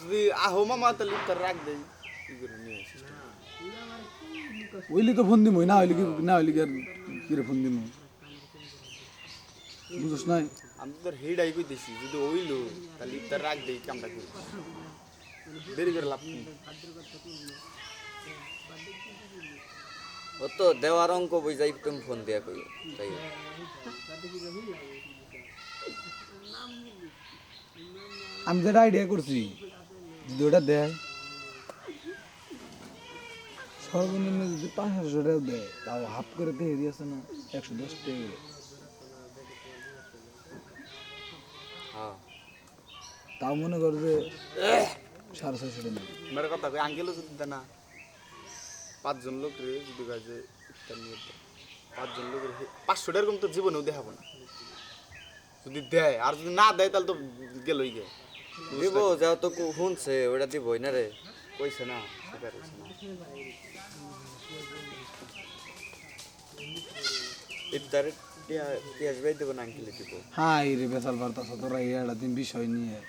যদি আহো মামা তাহলে তার রাখ দেই কি করে নিয়ে ওইলি তো ফোন দিমই না হইলে কি না হইলে কি আর কিরে ফোন দিমু? বুঝছ নাই? আমি তো তোর হেডাই কইতেছি যদি ওইলো তাহলে তার রাখ দেই কামটা করি। দেরি করে লাভ ও তো দেওয়ার অঙ্ক বুঝাই তুমি ফোন দিয়া কই তাই আমি যেটা আইডিয়া করছি যদি ওটা দেয় সর্বনিম্ন যদি পাঁচ হাজার টাকা দেয় তাও হাফ করে তো হেরি আছে না একশো দশ টাকা। হ্যাঁ। তাও মনে কর যে সাড়ে ছয়শো টাকা। মেরে কথা কই আঙ্কেলও যদি না। পাঁচজন লোক রে যদি কাজে ইফতার নিয়ে দেয়, পাঁচজন লোকের পাঁচশো এরকম তো জীবনেও দেখাবো না। যদি দেয় আর যদি না দেয় তাহলে তো গেলই গে। দিব যাও তো কু- শুনছে ওটা দিবই না রে। কইছে না স্বীকার হচ্ছে না। ইফতারে পেঁয়া- পেঁয়াজ বাই দেবো না আঙ্কেলে দিব। হাই রে বেসাল বার্তা তোরা এই দিন বিষয় নিয়ে।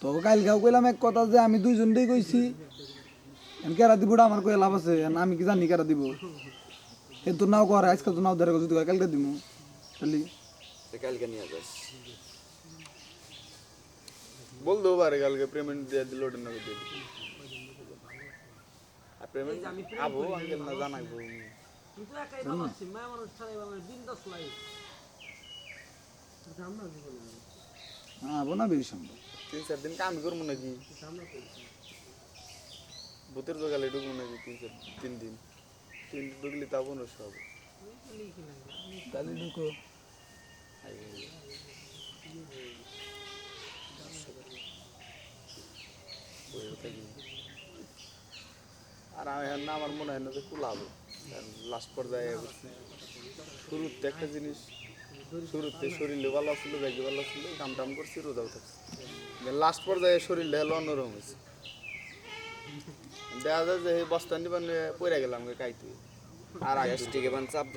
তো কালকেও কইলাম এক কথা যে আমি দুইজনটাই কইছি কেরা দিব আমার কয়ে লাভ আছে আমি কি জানি কেরা দিব। এ তো নাও করে আজকাল তো নাও ধরে যদি কালকে দিব খালি কালকে নিয়ে যাস। বল দো বারে কালকে পেমেন্ট দিয়ে দিল ওটা না দিয়ে দিবি। আর পেমেন্ট আবো আঙ্কেল না জানাইবো। কিন্তু একাই বানাচ্ছি মায়া মানুষ ছাড়াই বানাই বিন্দাস লাইফ আমরা জীবনে হ্যাঁ বোনা বেশি সম্ভব। তিন চার দিন কাম করব নাকি? ভূতের দোকালে ঢুকবো নাকি তিন তিন দিন। তিন ঢুকলে তা পনেরোশো হবে। তাহলে ঢুকো। আর আমি না আমার মনে হয় না যে কুলাবো। লাস্ট পর্যায়ে। শুরুতে একটা জিনিস শুরুতে শরীরে ভালো ছিল ব্যাগে ভালো ছিল কাম টাম করছি রোজাও থাকছি। লাস্ট পর্যায়ে শরীরটা হলো অন্যরকম হয়েছে। দেখা যায় যে বস্তা নিবান পড়ে গেলাম কাইতে। আর আগে গ্যাস্ট্রিকে বান চাপ দিত।